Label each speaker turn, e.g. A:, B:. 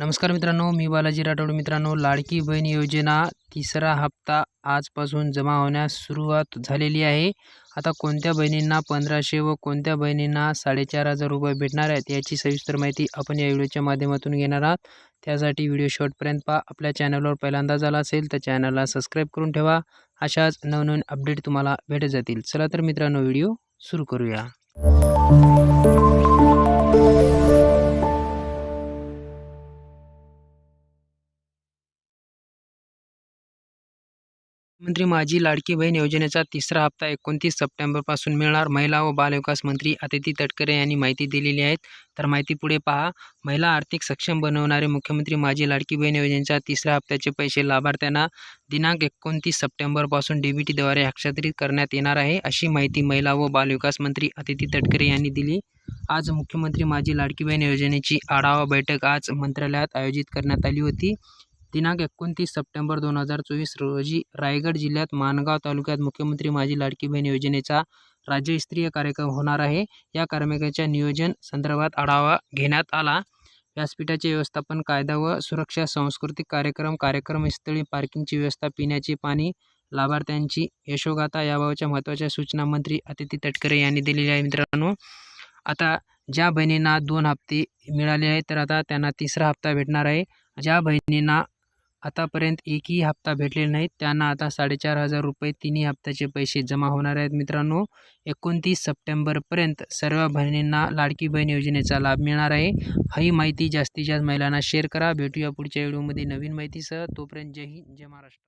A: नमस्कार मित्रांनो मी बालाजी राठोड. मित्रांनो लाडकी बहीण योजना तिसरा हप्ता आजपासून जमा होण्यास सुरुवात झालेली आहे. आता कोणत्या बहिणींना पंधराशे व कोणत्या बहिणींना साडेचार हजार रुपये भेटणार आहेत याची सविस्तर माहिती आपण या व्हिडिओच्या माध्यमातून घेणार आहात. त्यासाठी व्हिडिओ शॉर्टपर्यंत पहा. आपल्या चॅनलवर पहिल्यांदा झाला असेल तर चॅनलला सबस्क्राईब करून ठेवा. अशाच नवनवीन अपडेट तुम्हाला भेटत जातील. चला तर मित्रांनो व्हिडिओ सुरू करूया. मुख्यमंत्री माझी लाडकी बहीण योजनेचा तिसरा हप्ता एकोणतीस सप्टेंबरपासून मिळणार. महिला व बालविकास मंत्री अदिती तटकरे यांनी माहिती दिलेली आहे. तर माहिती पुढे पहा. महिला आर्थिक सक्षम बनवणारे मुख्यमंत्री माझी लाडकी बहीण योजनेच्या तिसऱ्या हप्त्याचे पैसे लाभार्थ्यांना दिनांक एकोणतीस सप्टेंबरपासून डीबीटीद्वारे हस्तांतरित करण्यात येणार आहे अशी माहिती महिला व बालविकास मंत्री अदिती तटकरे यांनी दिली. आज मुख्यमंत्री माझी लाडकी बहीण योजनेची आढावा बैठक आज मंत्रालयात आयोजित करण्यात आली होती. दिनांक एकोणतीस सप्टेंबर दोन हजार चोवीस रोजी रायगड जिल्ह्यात माणगाव तालुक्यात मुख्यमंत्री माझी लाडकी बहीण योजनेचा राज्यस्तरीय कार्यक्रम होणार आहे. या कार्यक्रमाच्या नियोजन संदर्भात आढावा घेण्यात आला. व्यासपीठाचे व्यवस्थापन कायदा व सुरक्षा सांस्कृतिक कार्यक्रम कार्यक्रमस्थळी पार्किंगची व्यवस्था पिण्याचे पाणी लाभार्थ्यांची यशोगाथा याबाबतच्या महत्त्वाच्या सूचना मंत्री अतिथी तटकरे यांनी दिलेल्या आहे मित्रांनो. आता ज्या बहिणींना दोन हप्ते मिळाले आहेत तर आता त्यांना तिसरा हप्ता भेटणार आहे. ज्या बहिणींना आतापर्यंत एकही हप्ता भेटलेला नाही त्यांना आता साडेचार हजार रुपये तिन्ही हप्त्याचे पैसे जमा होणार आहेत मित्रांनो. एकोणतीस सप्टेंबरपर्यंत सर्व बहिणींना लाडकी बहीण योजनेचा लाभ मिळणार आहे. ही माहिती जास्तीत जास्त महिलांना शेअर करा. भेटूया पुढच्या व्हिडिओमध्ये नवीन माहितीसह. तोपर्यंत जय हिंद जय महाराष्ट्र.